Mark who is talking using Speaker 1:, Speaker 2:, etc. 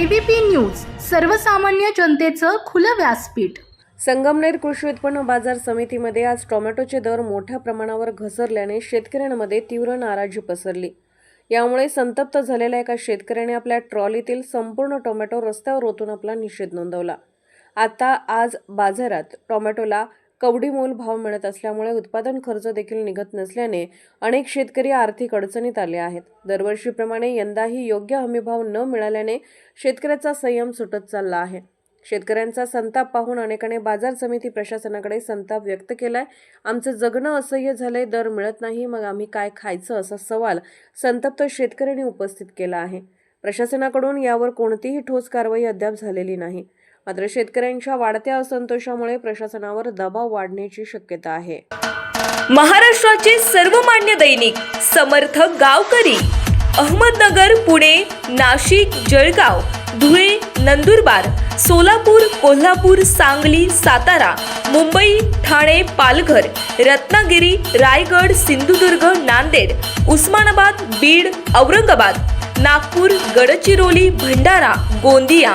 Speaker 1: ABP news सर्वसामान्य जनतेचं खुलं व्यासपीठ.
Speaker 2: संगमनेर कृषी उत्पन्न बाजार समितीमध्ये आज टोमॅटोचे दर मोठ्या प्रमाणावर घसरल्याने शेतकऱ्यांमध्ये तीव्र नाराजी पसरली. यामुळे संतप्त झालेल्या एका शेतकऱ्याने आपल्या ट्रॉलीतील संपूर्ण टोमॅटो रस्त्यावर ओतून आपला निषेध नोंदवला. आता आज बाजारात टोमॅटोला कवडी मोल भाव मिळत असल्यामुळे उत्पादन खर्च देखील निघत नसल्याने अनेक शेतकरी आर्थिक अडचणीत आले आहेत. दरवर्षीप्रमाणे यंदाही योग्य हमीभाव न मिळाल्याने शेतकऱ्याचा संयम सुटत चालला आहे. शेतकऱ्यांचा संताप पाहून अनेकांनी बाजार समिती प्रशासनाकडे संताप व्यक्त केलाय. आमचं जगणं असह्य झालंय दर मिळत नाही मग आम्ही काय खायचं असा सवाल संतप्त शेतकऱ्यांनी उपस्थित केला आहे. प्रशासनाकडून यावर कोणतीही ठोस कारवाई अद्याप झालेली नाही. मात्र शेतकऱ्यांच्या वाढत्या असंतोषामुळे प्रशासनावर दबाव वाढण्याची शक्यता आहे.
Speaker 3: महाराष्ट्राचे सर्वमान्य दैनिक समर्थ गावकरी अहमदनगर पुणे नाशिक जळगाव धुळे नंदुरबार सोलापूर कोल्हापूर सांगली सातारा मुंबई ठाणे पालघर रत्नागिरी रायगड सिंधुदुर्ग नांदेड उस्मानाबाद बीड औरंगाबाद नागपूर गडचिरोली भंडारा गोंदिया